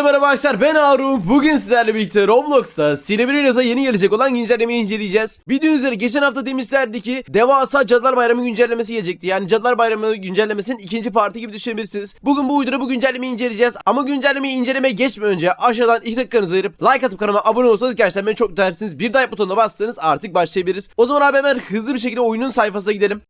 Hepinize merhaba arkadaşlar ben Harun. Bugün sizlerle birlikte Roblox'ta Siliverinos'a yeni gelecek olan güncellemeyi inceleyeceğiz. Video üzere geçen hafta demişlerdi ki devasa Cadılar Bayramı güncellemesi gelecekti. Yani Cadılar Bayramı güncellemesinin ikinci parti gibi düşünebilirsiniz. Bugün bu videoda bu güncellemeyi inceleyeceğiz. Ama güncellemeyi incelemeye geçmeden önce aşağıdan iki dakikanızı ayırıp like atıp kanalıma abone olsanız gerçekten beni çok dersiniz. Bir like butonuna bassanız artık başlayabiliriz. O zaman abi hemen hızlı bir şekilde oyunun sayfasına gidelim.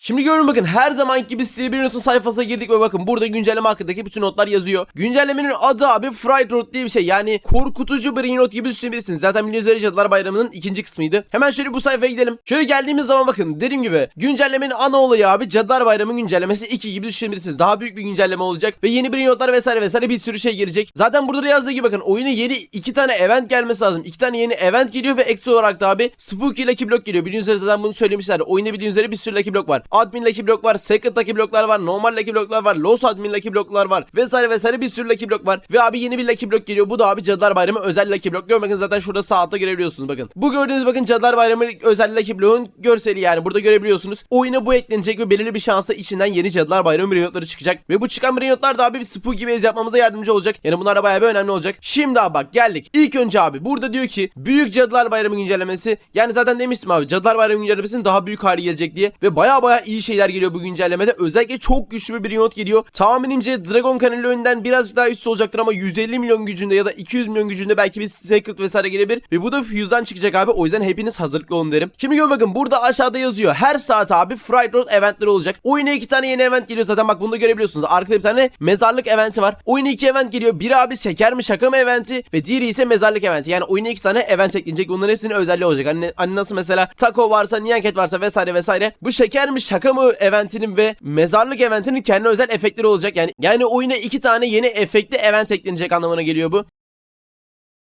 Şimdi görün bakın her zaman gibi Steel notun sayfasına girdik ve bakın burada güncelleme hakkındaki bütün notlar yazıyor. Güncellemenin adı abi Fright Road diye bir şey yani korkutucu bir not gibi düşünebilirsiniz. Zaten biliyorsunuz üzere Cadılar Bayramı'nın ikinci kısmıydı. Hemen şöyle bu sayfaya gidelim. Şöyle geldiğimiz zaman bakın dediğim gibi güncellemenin ana olayı abi Cadılar Bayramı güncellemesi 2 gibi düşünebilirsiniz. Daha büyük bir güncelleme olacak ve yeni bir notlar vesaire vesaire bir sürü şey gelecek. Zaten burada da yazdığı gibi bakın oyuna yeni iki tane event gelmesi lazım. İki tane yeni event geliyor ve ekstra olarak da abi Spooky Lucky Block geliyor. Bildiğiniz üzere zaten bunu söylemişler. Oyunda bildiğiniz üzere bir sürü Lucky Block var. Admin Lucky Block var, Secret Lucky Block'lar var, normal Lucky Block'lar var, Los Admin Lucky Block'lar var vesaire vesaire bir sürü Lucky Block var. Ve abi yeni bir Lucky Block geliyor. Bu da abi Cadılar Bayramı özel Lucky Block. Görün bakın zaten şurada sağ altta görebiliyorsunuz bakın. Bu gördüğünüz bakın Cadılar Bayramı özel Lucky Block'un görseli yani burada görebiliyorsunuz. Oyuna bu eklenecek ve belirli bir şansla içinden yeni Cadılar Bayramı Brainotları çıkacak. Ve bu çıkan Brainotlar da abi bir Spooky Base yapmamıza yardımcı olacak. Yani bunlar da bayağı bir önemli olacak. Şimdi abi bak geldik. İlk önce abi burada diyor ki Büyük Cadılar Bayramı güncellemesi. Yani zaten demiştim abi Cadılar Bayramı güncellemesinin daha büyük hali gelecek diye. Ve bayağı bayağı iyi şeyler geliyor bu güncellemede. Özellikle çok güçlü bir Brainot geliyor. Tahminimce Dragon Canal önünden birazcık daha üstü olacaktır ama 150 milyon gücünde ya da 200 milyon gücünde belki bir Secret vesaire gelebilir. Ve bu da Fuse'dan çıkacak abi. O yüzden hepiniz hazırlıklı olun derim. Şimdi gör bakın burada aşağıda yazıyor. Her saat abi Fright Road eventleri olacak. Oyuna iki tane yeni event geliyor zaten bak bunu da görebiliyorsunuz. Arkada bir tane mezarlık eventi var. Oyuna iki event geliyor. Biri abi şeker mi şaka mı eventi ve diğeri ise mezarlık eventi. Yani oyuna iki tane event eklenecek. Bunların hepsinin özelliği olacak. Hani, hani nasıl mesela taco varsa, Nyanket varsa vesaire vesaire. Bu şeker mi şaka mı eventinin ve mezarlık eventinin kendi özel efektleri olacak. Yani yani oyuna iki tane yeni efektli event eklenecek anlamına geliyor bu.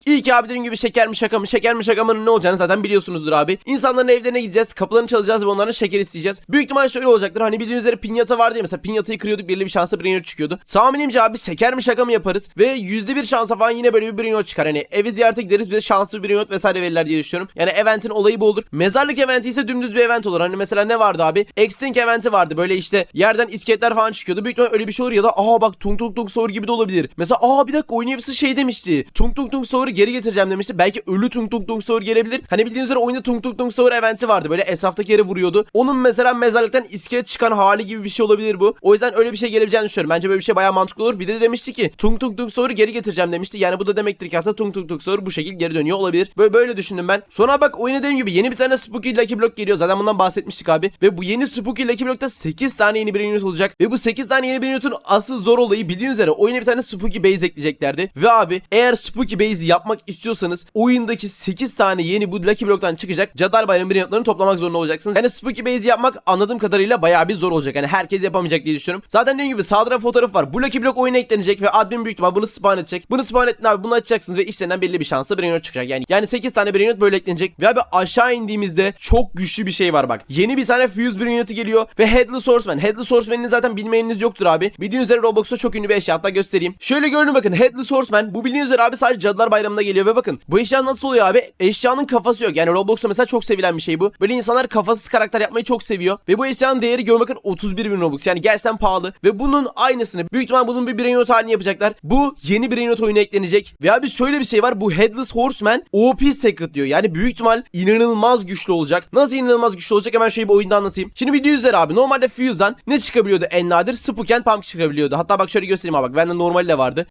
İyi ki abi gibi şeker mi şaka mı şeker mi şaka mı ne olacağını zaten biliyorsunuzdur abi. İnsanların evlerine gideceğiz kapılarını çalacağız ve onların şeker isteyeceğiz. Büyük ihtimal şöyle olacaktır hani bildiğiniz üzere pinyata vardı ya mesela pinyatayı kırıyorduk belli bir şansla brainrot çıkıyordu. Tahminimce abi şeker mi şaka mı yaparız ve yüzde bir şansa falan yine böyle bir brainrot çıkar. Hani evi ziyarete gideriz bize şanslı bir brainrot vesaire verirler diye düşünüyorum. Yani eventin olayı bu olur. Mezarlık eventi ise dümdüz bir event olur. Hani mesela ne vardı abi? Extinct eventi vardı böyle işte yerden iskeletler falan çıkıyordu. Büyük ihtimal öyle bir şey olur ya da aa bak tung tung tung sour gibi de olabilir. Mesela aa bir dakika oyun şey demişti. Tung tung tung sour'u geri getireceğim demişti. Belki ölü tung tung tung sour gelebilir. Hani bildiğiniz üzere oyunda tung tung tung sour eventi vardı. Böyle esaftaki yere vuruyordu. Onun mesela mezarlıktan iskelet çıkan hali gibi bir şey olabilir bu. O yüzden öyle bir şey gelebileceğini düşünüyorum. Bence böyle bir şey bayağı mantıklı olur. Bir de demişti ki tung tung tung sour'u geri getireceğim demişti. Yani bu da demektir ki aslında tung tung tung sour bu şekilde geri dönüyor olabilir. Böyle böyle düşündüm ben. Sonra bak oyuna dediğim gibi yeni bir tane Spooky Lucky Block geliyor. Zaten bundan bahsetmiştik abi. Ve bu yeni Spooky Lucky Block'ta 8 tane yeni bir unit olacak. Ve bu 8 tane yeni bir unit'un asıl zor olayı bildiğiniz üzere oyuna bir tane Spooky Base ekleyeceklerdi. Ve abi eğer Spooky Base'i yapmak istiyorsanız oyundaki 8 tane yeni bu Lucky Block'tan çıkacak Cadılar Bayramı Brainotlarını toplamak zorunda olacaksınız. Yani Spooky Base yapmak anladığım kadarıyla bayağı bir zor olacak. Yani herkes yapamayacak diye düşünüyorum. Zaten dediğim gibi sağda fotoğraf var. Bu Lucky Block oyuna eklenecek ve admin büyük ihtimal bunu spawn edecek. Bunu spawn ettin abi bunu açacaksınız ve işlerinden belli bir şansla Brainot çıkacak. Yani yani 8 tane Brainot böyle eklenecek. Ve abi aşağı indiğimizde çok güçlü bir şey var bak. Yeni bir tane Fuse Brainot'u geliyor ve Headless Horseman. Headless Horseman'ini zaten bilmeyeniniz yoktur abi. Bildiğiniz üzere Roblox'ta çok ünlü bir eşya. Hatta göstereyim. Şöyle görün bakın Headless Horseman. Bu bildiğiniz üzere abi sadece Cadılar Bayramı'nda geliyor ve bakın. Bu eşya nasıl oluyor abi? Eşyanın kafası yok. Yani Roblox'ta mesela çok sevilen bir şey bu. Böyle insanlar kafasız karakter yapmayı çok seviyor. Ve bu eşyanın değeri görmek bakın 31 bin Robux. Yani gerçekten pahalı. Ve bunun aynısını büyük ihtimal bunun bir Brainrot halini yapacaklar. Bu yeni Brainrot oyuna eklenecek. Ve abi şöyle bir şey var. Bu Headless Horseman OP Secret diyor. Yani büyük ihtimal inanılmaz güçlü olacak. Nasıl inanılmaz güçlü olacak hemen şöyle bir oyunda anlatayım. Şimdi video üzere abi. Normalde Fuse'dan ne çıkabiliyordu en nadir? Spook and Pump çıkabiliyordu. Hatta bak şöyle göstereyim abi. Bende normali de vardı.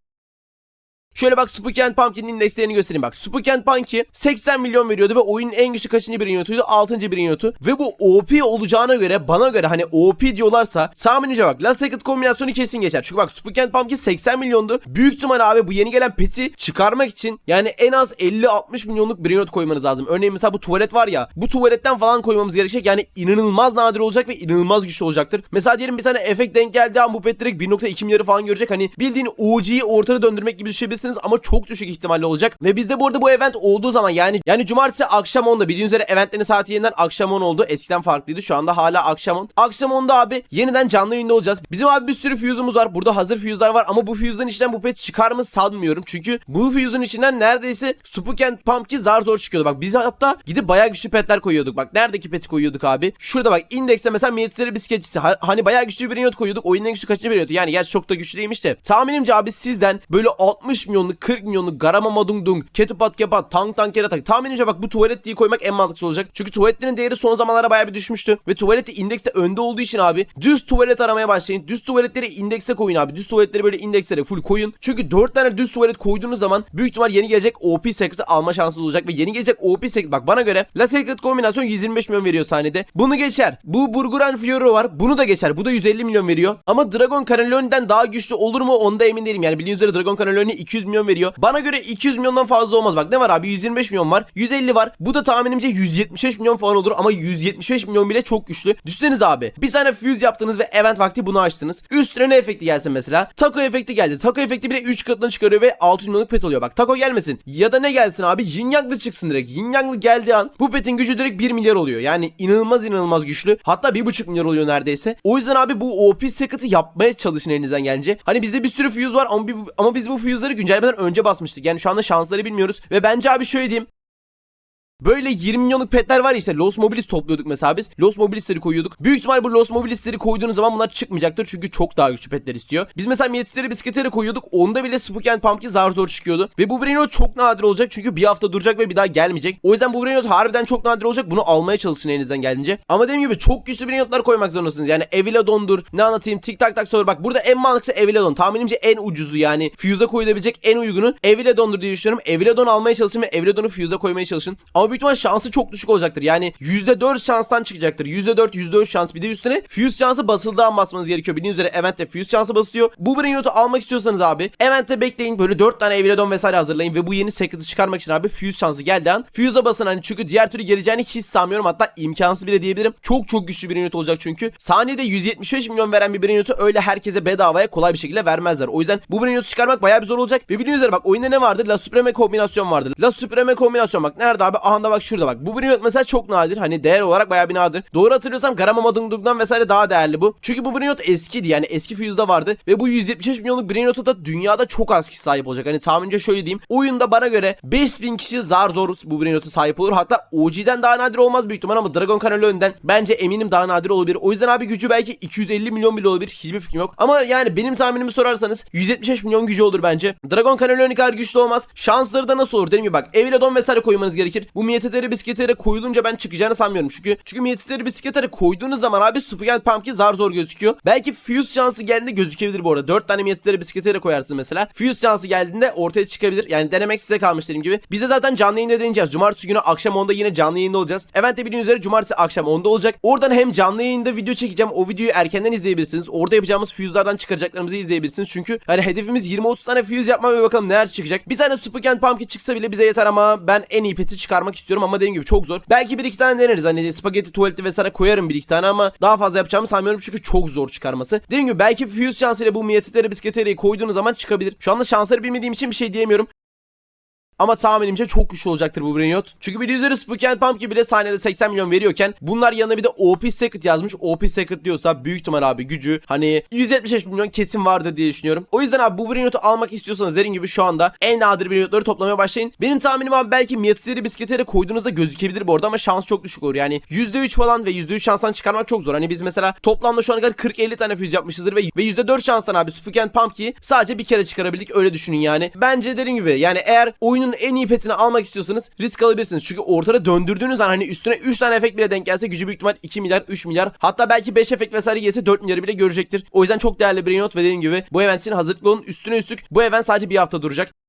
Şöyle bak Spooky and Pumpkin'in indekslerini göstereyim bak. Spooky and Pumpkin 80 milyon veriyordu ve oyunun en güçlü kaçıncı bir unituydu? 6. bir unitu. Ve bu OP olacağına göre bana göre hani OP diyorlarsa tahminimce bak Last Second kombinasyonu kesin geçer. Çünkü bak Spooky and Pumpkin 80 milyondu. Büyük ihtimal abi bu yeni gelen peti çıkarmak için yani en az 50-60 milyonluk bir unit koymanız lazım. Örneğin mesela bu tuvalet var ya bu tuvaletten falan koymamız gerekecek. Yani inanılmaz nadir olacak ve inanılmaz güçlü olacaktır. Mesela diyelim bir tane efekt denk geldi ama bu pet direkt 1.2 milyarı falan görecek. Hani bildiğin OG'yi ortada döndürmek gibi düşünebilirsiniz olabilirsiniz ama çok düşük ihtimalle olacak. Ve bizde bu arada bu event olduğu zaman yani yani cumartesi akşam 10'da bildiğiniz üzere eventlerin saati yeniden akşam 10 oldu. Eskiden farklıydı. Şu anda hala akşam 10. Akşam 10'da abi yeniden canlı yayında olacağız. Bizim abi bir sürü fuse'umuz var. Burada hazır fuse'lar var ama bu fuse'ların içinden bu pet çıkar mı sanmıyorum. Çünkü bu fuse'un içinden neredeyse Spooken Pumpkin zar zor çıkıyordu. Bak biz hatta gidip bayağı güçlü petler koyuyorduk. Bak neredeki peti koyuyorduk abi? Şurada bak indekste mesela military bisikletçisi. Ha- hani bayağı güçlü bir koyuyorduk. Oyunun en güçlü kaçıncı periyodu? Yani gerçi çok da güçlü değilmiş de. Tahminimce abi sizden böyle 60 milyonluk 40 milyonluk Garama Dung Dung, Ketupat Kepat, Tank Tank Keratak. Tahminimce bak bu tuvalet diye koymak en mantıklı olacak. Çünkü tuvaletlerin değeri son zamanlara bayağı bir düşmüştü. Ve tuvaleti indekste önde olduğu için abi düz tuvalet aramaya başlayın. Düz tuvaletleri indekse koyun abi. Düz tuvaletleri böyle indekslere full koyun. Çünkü 4 tane düz tuvalet koyduğunuz zaman büyük ihtimal yeni gelecek OP Secret'ı alma şansınız olacak. Ve yeni gelecek OP Secret bak bana göre La Secret kombinasyon 125 milyon veriyor saniyede. Bunu geçer. Bu Burguran Fioro var. Bunu da geçer. Bu da 150 milyon veriyor. Ama Dragon Cannelloni'den daha güçlü olur mu onda emin değilim. Yani bildiğiniz üzere Dragon Cannelloni 200 milyon veriyor. Bana göre 200 milyondan fazla olmaz. Bak ne var abi 125 milyon var. 150 var. Bu da tahminimce 175 milyon falan olur ama 175 milyon bile çok güçlü. Düşseniz abi bir tane fuse yaptınız ve event vakti bunu açtınız. Üstüne ne efekti gelsin mesela? Taco efekti geldi. Taco efekti bile 3 katına çıkarıyor ve 600 milyonluk pet oluyor. Bak taco gelmesin. Ya da ne gelsin abi? Yin Yang'lı çıksın direkt. Yin Yang'lı geldiği an bu petin gücü direkt 1 milyar oluyor. Yani inanılmaz inanılmaz güçlü. Hatta 1,5 milyar oluyor neredeyse. O yüzden abi bu OP Secret'ı yapmaya çalışın elinizden gelince. Hani bizde bir sürü fuse var ama, bir- ama biz bu fuse'ları güncellemeden önce basmıştık. Yani şu anda şansları bilmiyoruz. Ve bence abi şöyle diyeyim. Böyle 20 milyonluk petler var işte Los Mobilis topluyorduk mesela biz. Los Mobilis'leri koyuyorduk. Büyük ihtimal bu Los Mobilis'leri koyduğunuz zaman bunlar çıkmayacaktır. Çünkü çok daha güçlü petler istiyor. Biz mesela Miyetisleri bisikletleri koyuyorduk. Onda bile Spook and Pumpkin zar zor çıkıyordu. Ve bu Brainrot çok nadir olacak. Çünkü bir hafta duracak ve bir daha gelmeyecek. O yüzden bu Brainrot harbiden çok nadir olacak. Bunu almaya çalışın elinizden geldiğince. Ama dediğim gibi çok güçlü Brainrotlar koymak zorundasınız. Yani Eviladon'dur. Ne anlatayım? Tik tak tak sor. Bak burada en mantıklısı Eviladon. Tahminimce en ucuzu yani. Fuse'a koyulabilecek en uygunu Eviladon'dur diye düşünüyorum. Eviladon almaya çalışın ve Eviladon'u Fuse'a koymaya çalışın. Ama büyük ihtimal şansı çok düşük olacaktır. Yani %4 şanstan çıkacaktır. %4 %3 şans. Bir de üstüne Fuse şansı basıldığı an basmanız gerekiyor. Bildiğiniz üzere Event'te Fuse şansı basılıyor. Bu Brainrot'u almak istiyorsanız abi Event'te bekleyin. Böyle 4 tane Eviladon vesaire hazırlayın ve bu yeni Secret'ı çıkarmak için abi Fuse şansı geldiği an Fuse'a basın hani çünkü diğer türlü geleceğini hiç sanmıyorum. Hatta imkansız bile diyebilirim. Çok çok güçlü bir Brainrot olacak çünkü. Saniyede 175 milyon veren bir Brainrot'u öyle herkese bedavaya kolay bir şekilde vermezler. O yüzden bu Brainrot'u çıkarmak bayağı bir zor olacak. Ve bildiğiniz üzere bak oyunda ne vardır? La Supreme kombinasyon vardır. La Supreme kombinasyon bak nerede abi? Aha bak şurada bak. Bu Brainrot mesela çok nadir. Hani değer olarak bayağı bir nadir. Doğru hatırlıyorsam Garamama Dungdung'dan vesaire daha değerli bu. Çünkü bu Brainrot eskiydi yani eski Fuse'da vardı. Ve bu 175 milyonluk Brainrot'a da dünyada çok az kişi sahip olacak. Hani tahminimce şöyle diyeyim. Oyunda bana göre 5000 kişi zar zor bu Brainrot'a sahip olur. Hatta OG'den daha nadir olmaz büyük ihtimal ama Dragon Kanalı önden bence eminim daha nadir olabilir. O yüzden abi gücü belki 250 milyon bile olabilir. Hiçbir fikrim yok. Ama yani benim tahminimi sorarsanız 175 milyon gücü olur bence. Dragon Kanalı kadar güçlü olmaz. Şansları da nasıl olur dedim ya bak. Eviladon vesaire koymanız gerekir. Bu miyetetere bisikletere koyulunca ben çıkacağını sanmıyorum. Çünkü çünkü miyetetere bisikletere koyduğunuz zaman abi Super Pumpkin zar zor gözüküyor. Belki Fuse şansı geldiğinde gözükebilir bu arada. 4 tane miyetetere bisikletere koyarsın mesela. Fuse şansı geldiğinde ortaya çıkabilir. Yani denemek size kalmış dediğim gibi. Bize zaten canlı yayında deneyeceğiz. Cumartesi günü akşam 10'da yine canlı yayında olacağız. Event de bildiğiniz üzere cumartesi akşam 10'da olacak. Oradan hem canlı yayında video çekeceğim. O videoyu erkenden izleyebilirsiniz. Orada yapacağımız fuse'lardan çıkaracaklarımızı izleyebilirsiniz. Çünkü hani hedefimiz 20-30 tane fuse yapma ve bakalım neler çıkacak. Bir tane Super Pumpkin çıksa bile bize yeter ama ben en iyi peti çıkarmak istiyorum ama dediğim gibi çok zor. Belki bir iki tane deneriz. Hani spagetti tuvaleti vesaire koyarım bir iki tane ama daha fazla yapacağımı sanmıyorum çünkü çok zor çıkarması. Dediğim gibi belki fuse şansıyla bu miyetetere bisikletereyi koyduğunuz zaman çıkabilir. Şu anda şansları bilmediğim için bir şey diyemiyorum. Ama tahminimce çok güçlü olacaktır bu Brainrot. Çünkü bir üzere Spook and Pumpkin bile saniyede 80 milyon veriyorken bunlar yanına bir de OP Secret yazmış. OP Secret diyorsa büyük ihtimal abi gücü hani 175 milyon kesin vardır diye düşünüyorum. O yüzden abi bu Brainrot'u almak istiyorsanız dediğim gibi şu anda en nadir Brainrot'ları toplamaya başlayın. Benim tahminim abi belki Miyatisleri bisikletere koyduğunuzda gözükebilir bu arada ama şans çok düşük olur. Yani %3 falan ve %3 şanstan çıkarmak çok zor. Hani biz mesela toplamda şu ana kadar 40-50 tane füze yapmışızdır ve, ve %4 şanstan abi Spook and Pumpkin'i sadece bir kere çıkarabildik öyle düşünün yani. Bence dediğim gibi yani eğer oyunun en iyi petini almak istiyorsanız risk alabilirsiniz. Çünkü ortada döndürdüğünüz an hani üstüne 3 tane efekt bile denk gelse gücü büyük ihtimal 2 milyar 3 milyar hatta belki 5 efekt vesaire gelse 4 milyarı bile görecektir. O yüzden çok değerli bir not ve dediğim gibi bu event için hazırlıklı olun. Üstüne üstlük bu event sadece bir hafta duracak.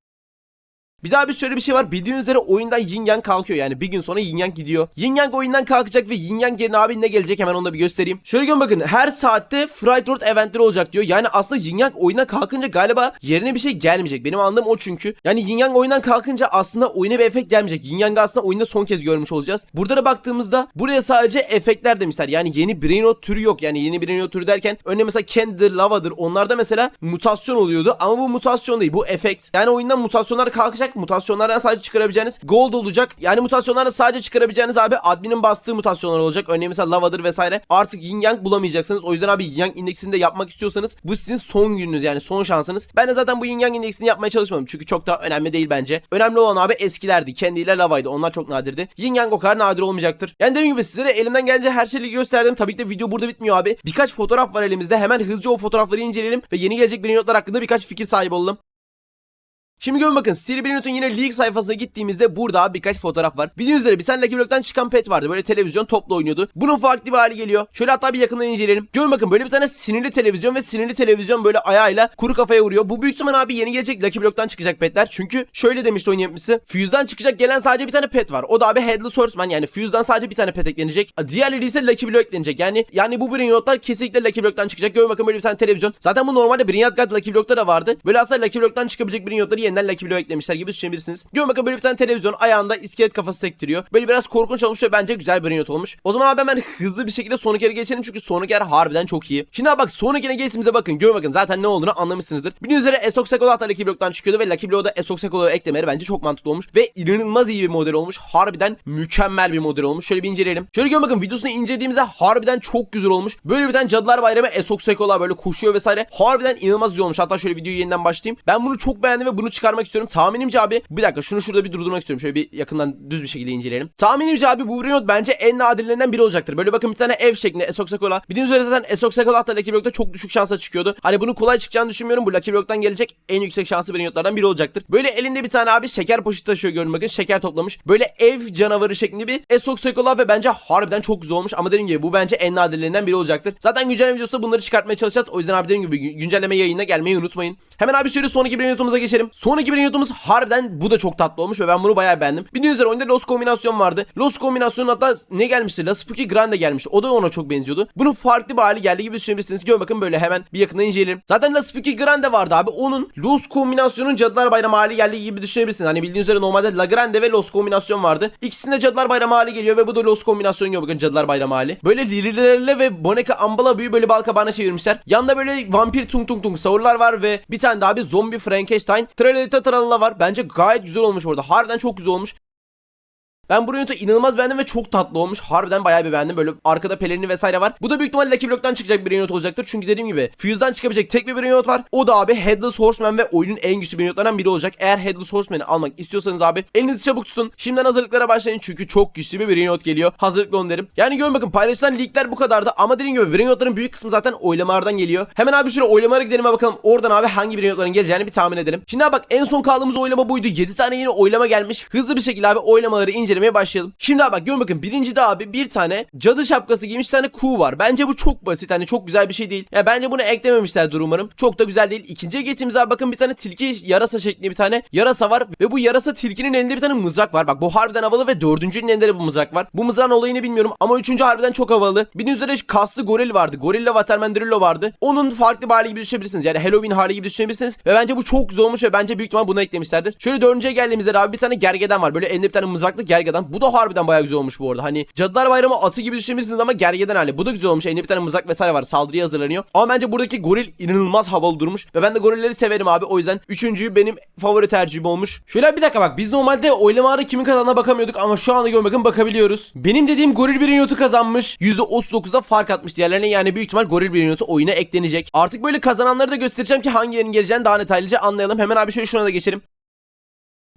Bir daha bir şöyle bir şey var. Bildiğiniz üzere oyundan Yin Yang kalkıyor. Yani bir gün sonra Yin Yang gidiyor. Yin Yang oyundan kalkacak ve Yin Yang yerine abi ne gelecek hemen onu da bir göstereyim. Şöyle görün bakın her saatte Fright Road eventleri olacak diyor. Yani aslında Yin Yang oyundan kalkınca galiba yerine bir şey gelmeyecek. Benim anladığım o çünkü. Yani Yin Yang oyundan kalkınca aslında oyuna bir efekt gelmeyecek. Yin Yang'ı aslında oyunda son kez görmüş olacağız. Burada da baktığımızda buraya sadece efektler demişler. Yani yeni Brain Rot türü yok. Yani yeni Brain Rot türü derken örneğin mesela Candy'dir, Lava'dır. Onlarda mesela mutasyon oluyordu. Ama bu mutasyon değil. Bu efekt. Yani oyundan mutasyonlar kalkacak. Mutasyonlardan sadece çıkarabileceğiniz gold olacak. Yani mutasyonlardan sadece çıkarabileceğiniz abi adminin bastığı mutasyonlar olacak. Örneğin mesela Lava'dır vesaire. Artık Yin Yang bulamayacaksınız. O yüzden abi Yin Yang indeksini de yapmak istiyorsanız bu sizin son gününüz yani son şansınız. Ben de zaten bu Yin Yang indeksini yapmaya çalışmadım. Çünkü çok da önemli değil bence. Önemli olan abi eskilerdi. Kendiyle Lava'ydı. Onlar çok nadirdi. Yin Yang o kadar nadir olmayacaktır. Yani dediğim gibi sizlere elimden gelince her şeyi gösterdim. Tabii ki de video burada bitmiyor abi. Birkaç fotoğraf var elimizde. Hemen hızlıca o fotoğrafları inceleyelim ve yeni gelecek Brainrotlar hakkında birkaç fikir sahibi olalım. Şimdi görün bakın Steel Brainrot'un yine League sayfasına gittiğimizde burada birkaç fotoğraf var. Bildiğiniz üzere bir tane Lucky Block'tan çıkan pet vardı. Böyle televizyon topla oynuyordu. Bunun farklı bir hali geliyor. Şöyle hatta bir yakından inceleyelim. Görün bakın böyle bir tane sinirli televizyon ve sinirli televizyon böyle ayağıyla kuru kafaya vuruyor. Bu büyük ihtimal abi yeni gelecek Lucky Block'tan çıkacak petler. Çünkü şöyle demişti oyun yapımcısı. Fuse'dan çıkacak gelen sadece bir tane pet var. O da abi Headless Horseman yani Fuse'dan sadece bir tane pet eklenecek. Diğerleri ise Lucky Block eklenecek. Yani yani bu Brainrot'lar kesinlikle Lucky Block'tan çıkacak. Görün bakın böyle bir tane televizyon. Zaten bu normalde Brainrot God Lucky Block'ta da vardı. Böyle aslında Lucky Block'tan çıkabilecek Brainrot'ları yeniden Lucky Block eklemişler gibi düşünebilirsiniz. Görün bakın böyle bir tane televizyon ayağında iskelet kafası sektiriyor. Böyle biraz korkunç olmuş ve bence güzel bir Brainrot olmuş. O zaman abi hemen hızlı bir şekilde yere geçelim çünkü sonraki yer harbiden çok iyi. Şimdi abi bak sonraki yere geçtiğimize bakın. Görün bakın zaten ne olduğunu anlamışsınızdır. Bildiğiniz üzere Esok Sekolo hatta Lucky Block'tan çıkıyordu ve Lucky Block'da Esok Sekolo'yu eklemeleri bence çok mantıklı olmuş. Ve inanılmaz iyi bir model olmuş. Harbiden mükemmel bir model olmuş. Şöyle bir inceleyelim. Şöyle görün bakın videosunu incelediğimizde harbiden çok güzel olmuş. Böyle bir tane Cadılar Bayramı Esok Sekolo böyle koşuyor vesaire. Harbiden inanılmaz güzel olmuş. Hatta şöyle videoyu yeniden başlayayım. Ben bunu çok beğendim ve bunu çıkarmak istiyorum. Tahminimce abi bir dakika şunu şurada bir durdurmak istiyorum. Şöyle bir yakından düz bir şekilde inceleyelim. Tahminimce abi bu Brainrot bence en nadirlerinden biri olacaktır. Böyle bakın bir tane ev şeklinde Esok Sekola. Bildiğiniz üzere zaten Esok Sekola hatta Lucky Block'ta çok düşük şansa çıkıyordu. Hani bunu kolay çıkacağını düşünmüyorum. Bu Lucky Block'tan gelecek en yüksek şanslı Brainrot'lardan biri olacaktır. Böyle elinde bir tane abi şeker poşeti taşıyor görün bakın. Şeker toplamış. Böyle ev canavarı şeklinde bir Esok Sekola ve bence harbiden çok güzel olmuş. Ama dediğim gibi bu bence en nadirlerinden biri olacaktır. Zaten güncelleme videosunda bunları çıkartmaya çalışacağız. O yüzden abi dediğim gibi güncelleme yayınına gelmeyi unutmayın. Hemen abi şöyle sonraki Brainrot'umuza geçelim. Sonraki Brainrot'umuz harbiden bu da çok tatlı olmuş ve ben bunu bayağı beğendim. Bildiğiniz üzere oyunda Los kombinasyon vardı. Los kombinasyonun hatta ne gelmişti? La Spooky Grande gelmişti. O da ona çok benziyordu. Bunun farklı bir hali geldi gibi düşünebilirsiniz. Gör bakın böyle hemen bir yakından inceleyelim. Zaten La Spooky Grande vardı abi. Onun Los kombinasyonun Cadılar Bayramı hali geldiği gibi düşünebilirsiniz. Hani bildiğiniz üzere normalde La Grande ve Los kombinasyon vardı. İkisinde Cadılar Bayramı hali geliyor ve bu da Los kombinasyon gör bakın Cadılar Bayramı hali. Böyle lirilerle ve Boneka Ambala büyü böyle balkabağına çevirmişler. Yanında böyle vampir tung tung tung savurlar var ve bir tane daha bir zombi Frankenstein Tralita Tralala var. Bence gayet güzel olmuş orada. Harbiden çok güzel olmuş. Ben bu Renault'u inanılmaz beğendim ve çok tatlı olmuş. Harbiden bayağı bir beğendim. Böyle arkada pelerini vesaire var. Bu da büyük ihtimalle Lucky Block'tan çıkacak bir Renault olacaktır. Çünkü dediğim gibi Fuse'dan çıkabilecek tek bir Renault var. O da abi Headless Horseman ve oyunun en güçlü Renault'larından biri olacak. Eğer Headless Horseman'ı almak istiyorsanız abi elinizi çabuk tutun. Şimdiden hazırlıklara başlayın çünkü çok güçlü bir Renault geliyor. Hazırlıklı olun derim. Yani görün bakın paylaşılan leakler bu kadardı ama dediğim gibi Renault'ların büyük kısmı zaten oylamalardan geliyor. Hemen abi şöyle oylamalara gidelim ve bakalım oradan abi hangi Renault'ların geleceğini bir tahmin edelim. Şimdi abi bak en son kaldığımız oylama buydu. 7 tane yeni oylama gelmiş. Hızlı bir şekilde abi oylamaları incelemeye başlayalım. Şimdi abi bak görün bakın birinci de abi bir tane cadı şapkası giymiş bir tane kuğu var. Bence bu çok basit hani çok güzel bir şey değil. Ya bence bunu eklememişlerdir umarım. Çok da güzel değil. İkinciye geçtiğimiz abi bakın bir tane tilki yarasa şeklinde bir tane yarasa var. Ve bu yarasa tilkinin elinde bir tane mızrak var. Bak bu harbiden havalı ve dördüncünün elinde de bu mızrak var. Bu mızrağın olayını bilmiyorum ama üçüncü harbiden çok havalı. Bildiğiniz üzere kaslı goril vardı. Gorilla Waterman vardı. Onun farklı bir hali gibi düşünebilirsiniz. Yani Halloween hali gibi düşünebilirsiniz. Ve bence bu çok güzel olmuş ve bence büyük ihtimal bunu eklemişlerdir. Şöyle dördüncüye geldiğimizde abi bir tane gergeden var. Böyle elinde bir tane mızraklı gergeden. Bu da harbiden bayağı güzel olmuş bu arada. Hani Cadılar Bayramı atı gibi düşünebilirsiniz ama gergeden hali. Bu da güzel olmuş. Elinde bir tane mızrak vesaire var. Saldırıya hazırlanıyor. Ama bence buradaki goril inanılmaz havalı durmuş. Ve ben de gorilleri severim abi. O yüzden üçüncüyü benim favori tercihim olmuş. Şöyle bir dakika bak. Biz normalde oylamalarda kimin kazandığına bakamıyorduk ama şu anda gör bakın bakabiliyoruz. Benim dediğim goril bir notu kazanmış. %39'da fark atmış diğerlerine. Yani büyük ihtimal goril bir notu oyuna eklenecek. Artık böyle kazananları da göstereceğim ki hangilerinin geleceğini daha detaylıca anlayalım. Hemen abi şöyle şuna da geçelim.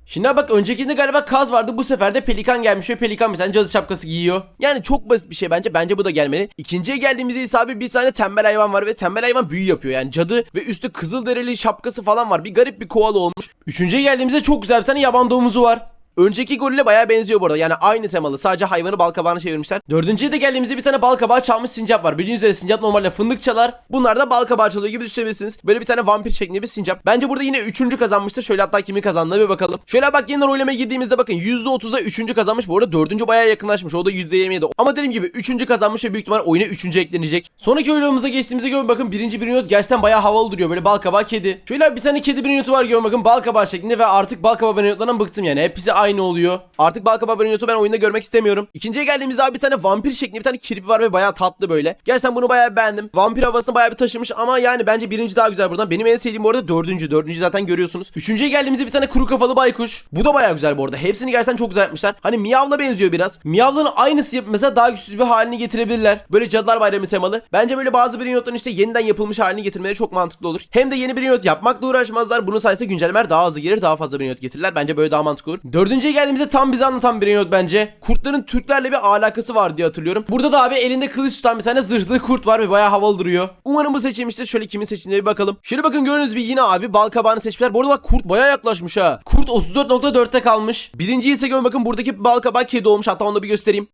Şimdi bak öncekinde galiba kaz vardı bu sefer de pelikan gelmiş ve pelikan bir tane cadı şapkası giyiyor. Yani çok basit bir şey bence bence bu da gelmeli. İkinciye geldiğimizde ise abi bir tane tembel hayvan var ve tembel hayvan büyü yapıyor. Yani cadı ve üstü kızıl derili şapkası falan var. Bir garip bir koala olmuş. Üçüncüye geldiğimizde çok güzel bir tane yaban domuzu var. Önceki gorile bayağı benziyor bu arada. Yani aynı temalı. Sadece hayvanı bal kabağına çevirmişler. Dördüncüye de geldiğimizde bir tane bal kabağı çalmış sincap var. Bildiğiniz üzere sincap normalde fındık çalar. Bunlar da bal kabağı çalıyor gibi düşünebilirsiniz. Böyle bir tane vampir şeklinde bir sincap. Bence burada yine üçüncü kazanmıştır. Şöyle hatta kimi kazandığına bir bakalım. Şöyle bak yeniden oylamaya girdiğimizde bakın %30'da üçüncü kazanmış. Bu arada dördüncü bayağı yakınlaşmış. O da %27. Ama dediğim gibi üçüncü kazanmış ve büyük ihtimal oyuna üçüncü eklenecek. Sonraki oylamamıza geçtiğimizde görün bakın birinci bir not gerçekten bayağı havalı duruyor. Böyle bal kabağı kedi. Şöyle bir tane kedi bir notu var görün bakın bal kabağı şeklinde ve artık bal kabağı bıktım yani. Hepsi aynı oluyor. Artık bal kabağı notu ben oyunda görmek istemiyorum. İkinciye geldiğimizde abi bir tane vampir şeklinde bir tane kirpi var ve bayağı tatlı böyle. Gerçekten bunu bayağı beğendim. Vampir havasını bayağı bir taşımış ama yani bence birinci daha güzel buradan. Benim en sevdiğim bu arada dördüncü. Dördüncü zaten görüyorsunuz. Üçüncüye geldiğimizde bir tane kuru kafalı baykuş. Bu da bayağı güzel bu arada. Hepsini gerçekten çok güzel yapmışlar. Hani Miyav'la benziyor biraz. Miyav'ların aynısı yapıp mesela daha güçsüz bir halini getirebilirler. Böyle Cadılar Bayramı temalı. Bence böyle bazı Brainrot'ların işte yeniden yapılmış halini getirmeleri çok mantıklı olur. Hem de yeni Brainrot yapmakla uğraşmazlar. Bunun sayesinde güncellemeler daha hızlı gelir. Daha fazla Brainrot getirirler. Bence böyle daha mantıklı olur. Dördüncüye geldiğimizde tam bize anlatan Brainrot bence. Kurtların Türklerle bir alakası var diye hatırlıyorum. Burada da abi elinde kılıç tutan bir tane zırhlı kurt var ve bayağı havalı duruyor. Umarım bu seçilmiştir. Şöyle kimin seçildiğine bir bakalım. Şöyle bakın gördüğünüz gibi yine abi bal kabağını seçmişler. Bu arada bak kurt bayağı yaklaşmış ha. Kurt 34.4'te kalmış. Birinci ise görün bakın buradaki bal kabağı kedi olmuş. Hatta onu da bir göstereyim.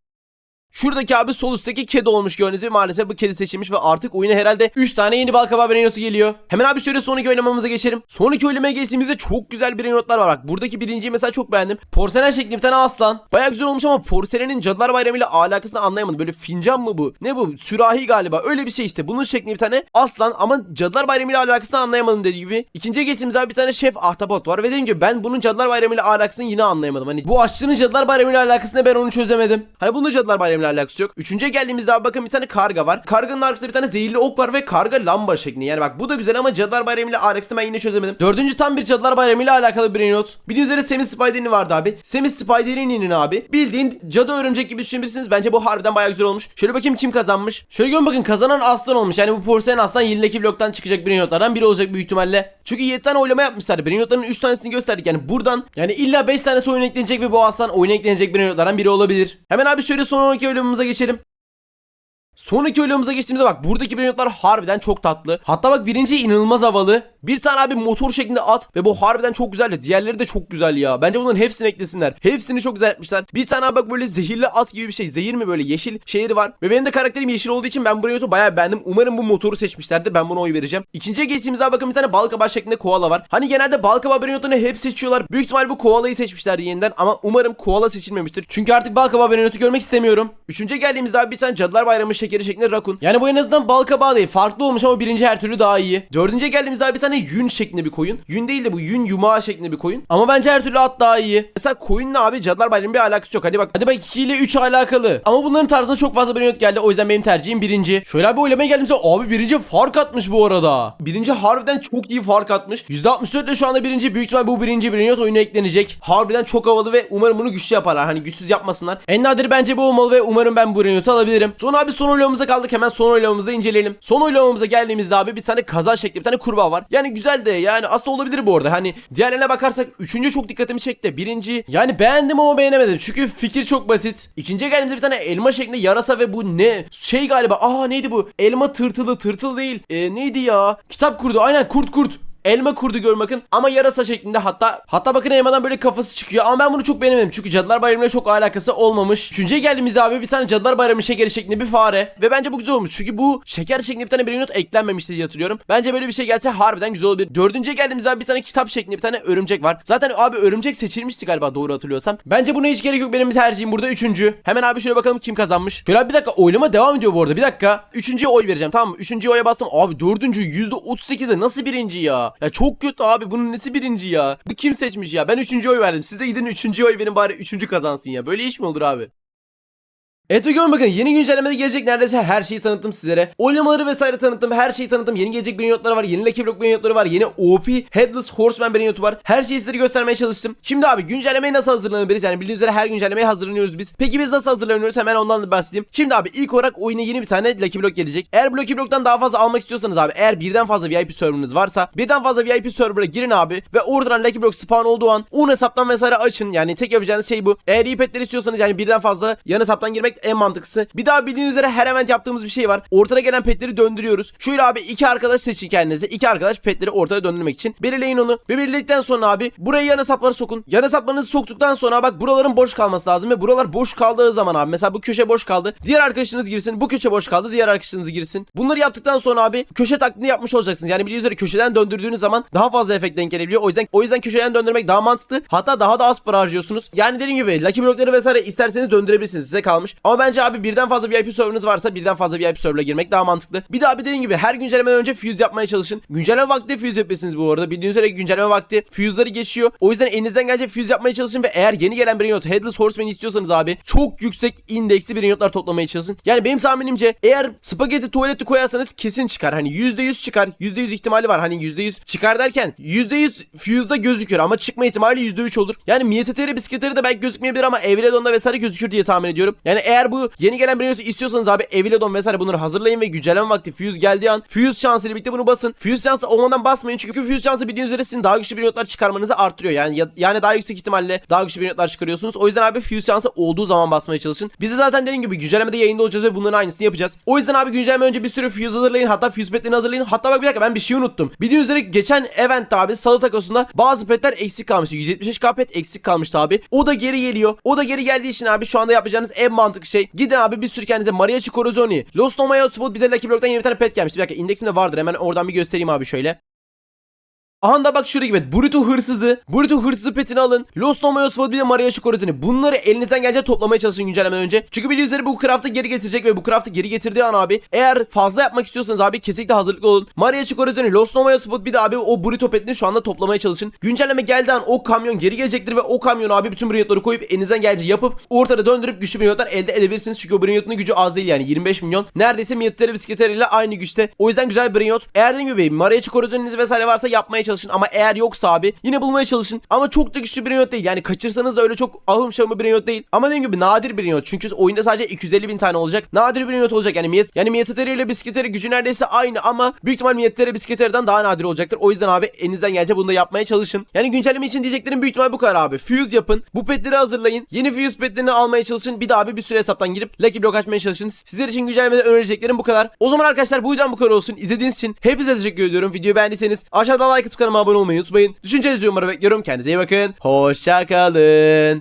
Şuradaki abi sol üstteki kedi olmuş gördüğünüz gibi maalesef bu kedi seçilmiş ve artık oyuna herhalde 3 tane yeni balkabağı Brainrot'u geliyor. Hemen abi şöyle sonraki oynamamıza geçelim. Sonraki oylamaya geçtiğimizde çok güzel Brainrot'lar var bak. Buradaki birinciyi mesela çok beğendim. Porselen şeklinde bir tane aslan. Baya güzel olmuş ama porselenin Cadılar Bayramı ile alakasını anlayamadım. Böyle fincan mı bu? Ne bu? Sürahi galiba. Öyle bir şey işte. Bunun şeklinde bir tane aslan ama Cadılar Bayramı ile alakasını anlayamadım dediği gibi. İkinciye geçtiğimizde bir tane şef ahtapot var ve dediğim gibi ben bunun Cadılar Bayramı ile alakasını yine anlayamadım. Hani bu aşçının Cadılar Bayramı ile alakasını ben onu çözemedim. Hani bunun Cadılar Bayramı ile alakası yok. Üçüncüye geldiğimizde abi bakın bir tane karga var. Karganın arkasında bir tane zehirli ok var ve karga lamba şeklinde. Yani bak bu da güzel ama Cadılar Bayramı ile alakasını ben yine çözemedim. Dördüncü tam bir Cadılar Bayramı ile alakalı bir not. Bildiğiniz üzere Semi Spider'in vardı abi. Semi Spider'in abi. Bildiğin cadı örümcek gibi düşünebilirsiniz. Bence bu harbiden bayağı güzel olmuş. Şöyle bakayım kim kazanmış. Şöyle görün bakın kazanan aslan olmuş. Yani bu porselen aslan yenileki bloktan çıkacak bir notlardan biri olacak büyük ihtimalle. Çünkü 7 tane oylama yapmışlar. Bir notların 3 tanesini gösterdik. Yani buradan yani illa 5 tanesi oyuna eklenecek ve bu aslan oyuna eklenecek bir notlardan biri olabilir. Hemen abi şöyle son 12 oylamamıza geçelim. Sonraki oylamamıza geçtiğimizde bak buradaki Brainrot'lar harbiden çok tatlı. Hatta bak birinci inanılmaz havalı. Bir tane abi motor şeklinde at ve bu harbiden çok güzel. Diğerleri de çok güzel ya. Bence bunların hepsini eklesinler. Hepsini çok güzel yapmışlar. Bir tane abi bak böyle zehirli at gibi bir şey. Zehir mi böyle yeşil şeyleri var. Ve benim de karakterim yeşil olduğu için ben bu Brainrot'u bayağı beğendim. Umarım bu motoru seçmişlerdi. Ben buna oy vereceğim. İkinciye geçtiğimizde abi bakın bir tane balkabağı şeklinde koala var. Hani genelde balkabağı Brainrot'unu hep seçiyorlar. Büyük ihtimal bu koalayı seçmişlerdi yeniden ama umarım koala seçilmemiştir. Çünkü artık balkabağı Brainrot'u görmek istemiyorum. Üçüncüye geldiğimizde abi bir tane Cadılar Bayramı şekeri şeklinde rakun. Yani bu en azından bal kabağı değil. Farklı olmuş ama birinci her türlü daha iyi. Dördüncüye geldiğimizde abi bir tane yün şeklinde bir koyun. Yün değil de bu yün yumağı şeklinde bir koyun. Ama bence her türlü at daha iyi. Mesela koyunla abi Cadılar Bayramı bir alakası yok. Hadi bak hadi bak 2 ile 3 alakalı. Ama bunların tarzında çok fazla bir not geldi. O yüzden benim tercihim birinci. Şöyle abi oylamaya geldiğimizde abi birinci fark atmış bu arada. Birinci harbiden çok iyi fark atmış. %64 ile şu anda birinci. Büyük ihtimal bu birinci bir not oyuna eklenecek. Harbiden çok havalı ve umarım bunu güçlü yaparlar. Hani güçsüz yapmasınlar. En nadiri bence bu olmalı ve umarım ben bu notu alabilirim. Sonra abi son oylamamıza kaldık. Hemen son oylamamızda inceleyelim. Son oylamamıza geldiğimizde abi bir tane kaza şekli bir tane kurbağa var. Yani güzel de yani aslında olabilir bu arada. Hani diğerlerine bakarsak üçüncü çok dikkatimi çekti. Birinci yani beğendim ama beğenemedim. Çünkü fikir çok basit. İkinciye geldiğimizde bir tane elma şeklinde yarasa ve bu ne? Şey galiba. Aa neydi bu? Elma tırtılı tırtıl değil. Ee, neydi ya? Kitap kurdu. Aynen kurt kurt. Elma kurdu gör bakın ama yarasa şeklinde hatta hatta bakın elmadan böyle kafası çıkıyor ama ben bunu çok beğenemedim çünkü Cadılar Bayramı'yla çok alakası olmamış. Üçüncüye geldiğimizde abi bir tane Cadılar Bayramı şekeri şeklinde bir fare ve bence bu güzel olmuş çünkü bu şeker şeklinde bir tane bir not eklenmemişti diye hatırlıyorum. Bence böyle bir şey gelse harbiden güzel olabilir. Dördüncüye geldiğimizde abi bir tane kitap şeklinde bir tane örümcek var. Zaten abi örümcek seçilmişti galiba doğru hatırlıyorsam. Bence buna hiç gerek yok benim tercihim burada üçüncü. Hemen abi şöyle bakalım kim kazanmış. Şöyle abi bir dakika oylama devam ediyor bu arada bir dakika. Üçüncüye oy vereceğim tamam mı? Üçüncüye oya bastım. Abi dördüncü yüzde otuz sekizde nasıl birinci ya? Ya çok kötü abi bunun nesi birinci ya? Bu kim seçmiş ya? Ben üçüncü oy verdim. Siz de gidin üçüncü oy verin bari üçüncü kazansın ya. Böyle iş mi olur abi? Evet ve görün bakın yeni güncellemede gelecek neredeyse her şeyi tanıttım sizlere. Oynamaları vesaire tanıttım. Her şeyi tanıttım. Yeni gelecek brinotları var. Yeni Lucky Block brinotları var. Yeni OP Headless Horseman brinotu var. Her şeyi sizlere göstermeye çalıştım. Şimdi abi güncellemeye nasıl hazırlanabiliriz? Yani bildiğiniz üzere her güncellemeye hazırlanıyoruz biz. Peki biz nasıl hazırlanıyoruz? Hemen ondan da bahsedeyim. Şimdi abi ilk olarak oyuna yeni bir tane Lucky Block gelecek. Eğer Lucky Block'tan daha fazla almak istiyorsanız abi eğer birden fazla VIP serverınız varsa birden fazla VIP server'a girin abi ve oradan Lucky Block spawn olduğu an 10 hesaptan vesaire açın. Yani tek yapacağınız şey bu. Eğer iyi petler istiyorsanız yani birden fazla yan hesaptan girmek en mantıklısı. Bir daha bildiğiniz üzere her event yaptığımız bir şey var. Ortada gelen petleri döndürüyoruz. Şöyle abi iki arkadaş seçin kendinize. İki arkadaş petleri ortaya döndürmek için. Belirleyin onu. Ve belirledikten sonra abi buraya yan hesapları sokun. Yan hesaplarınızı soktuktan sonra bak buraların boş kalması lazım ve buralar boş kaldığı zaman abi mesela bu köşe boş kaldı. Diğer arkadaşınız girsin. Bu köşe boş kaldı. Diğer arkadaşınız girsin. Bunları yaptıktan sonra abi köşe taklidini yapmış olacaksınız. Yani bildiğiniz üzere köşeden döndürdüğünüz zaman daha fazla efekt denk gelebiliyor. O yüzden o yüzden köşeden döndürmek daha mantıklı. Hatta daha da az para harcıyorsunuz. Yani dediğim gibi Lucky Block'ları vesaire isterseniz döndürebilirsiniz. Size kalmış. Ama bence abi birden fazla VIP server'ınız varsa birden fazla VIP server'a girmek daha mantıklı. Bir daha bir dediğim gibi her güncellemeden önce fuse yapmaya çalışın. Güncelleme vakti fuse yapıyorsunuz bu arada. Bildiğiniz üzere güncelleme vakti fuse'ları geçiyor. O yüzden elinizden gelecek fuse yapmaya çalışın ve eğer yeni gelen bir Brainrot Headless Horseman istiyorsanız abi çok yüksek indeksli Brainrot'lar toplamaya çalışın. Yani benim tahminimce eğer spagetti tuvaleti koyarsanız kesin çıkar. Hani %100 çıkar. %100 ihtimali var. Hani %100 çıkar derken %100 fuse'da gözükür ama çıkma ihtimali %3 olur. Yani Mieteteri bisikletleri de belki gözükmeyebilir ama Evredon'da vesaire gözükür diye tahmin ediyorum. Yani eğer bu yeni gelen Brainrot'u istiyorsanız abi Evredon vesaire bunları hazırlayın ve güncelleme vakti fuse geldiği an fuse şansıyla birlikte bunu basın. Fuse şansı olmadan basmayın çünkü fuse şansı bildiğiniz üzere sizin daha güçlü Brainrot'lar çıkarmanızı arttırıyor. Yani ya- yani daha yüksek ihtimalle daha güçlü Brainrot'lar çıkarıyorsunuz. O yüzden abi fuse şansı olduğu zaman basmaya çalışın. Biz de zaten dediğim gibi güncellemede yayında olacağız ve bunların aynısını yapacağız. O yüzden abi güncelleme önce bir sürü fuse hazırlayın. Hatta fuse petlerini hazırlayın. Hatta bak bir dakika ben bir şey unuttum. Bildiğiniz üzere geçen eventte abi salı takosunda bazı petler eksik kalmıştı. 175k pet eksik kalmıştı abi. O da geri geliyor. O da geri geldiği için abi şu anda yapacağınız en mantıklı şey. Gidin abi bir sürü kendinize Mariachi Corazoni, Lost Nomaya Spot bir de Lucky Block'tan yeni bir tane pet gelmişti. Bir dakika indeksimde vardır. Hemen oradan bir göstereyim abi şöyle. Aha da bak şurada gibi Bruto hırsızı, Bruto hırsızı petini alın. Lost No Mayos bir de Maria Şikorazini. Bunları elinizden gelince toplamaya çalışın güncellemeden önce. Çünkü bildiğiniz üzere bu craft'ı geri getirecek ve bu craft'ı geri getirdiği an abi eğer fazla yapmak istiyorsanız abi kesinlikle hazırlıklı olun. Maria Şikorazini, Lost No Mayos bir de abi o Bruto petini şu anda toplamaya çalışın. Güncelleme geldiği an o kamyon geri gelecektir ve o kamyonu abi bütün Brilliant'ları koyup elinizden geldiği yapıp ortada döndürüp güçlü Brilliant'lar elde edebilirsiniz. Çünkü o Brilliant'ın gücü az değil yani 25 milyon. Neredeyse Miyetteri bisikletleriyle aynı güçte. O yüzden güzel Brilliant. Eğer dediğim gibi Maria Şikorazini'niz vesaire varsa yapmaya çalışın ama eğer yoksa abi yine bulmaya çalışın. Ama çok da güçlü bir Brainrot değil. Yani kaçırsanız da öyle çok ahım şahım bir Brainrot değil. Ama dediğim gibi nadir bir Brainrot. Çünkü oyunda sadece 250 bin tane olacak. Nadir bir Brainrot olacak. Yani Miyet, yani Miyeteteri ile bisikleteri gücü neredeyse aynı ama büyük ihtimal Miyeteteri bisikleteriden daha nadir olacaktır. O yüzden abi elinizden gelince bunu da yapmaya çalışın. Yani güncelleme için diyeceklerim büyük ihtimal bu kadar abi. Fuse yapın. Bu petleri hazırlayın. Yeni Fuse petlerini almaya çalışın. Bir daha abi bir süre hesaptan girip Lucky Block açmaya çalışın. Sizler için güncellemede önereceklerim bu kadar. O zaman arkadaşlar bu yüzden bu kadar olsun. İzlediğiniz için hepinize teşekkür ediyorum. Videoyu beğendiyseniz aşağıdan like atıp kanalıma abone olmayı unutmayın. Düşüncelerinizi yorumlara bekliyorum. Kendinize iyi bakın. Hoşçakalın.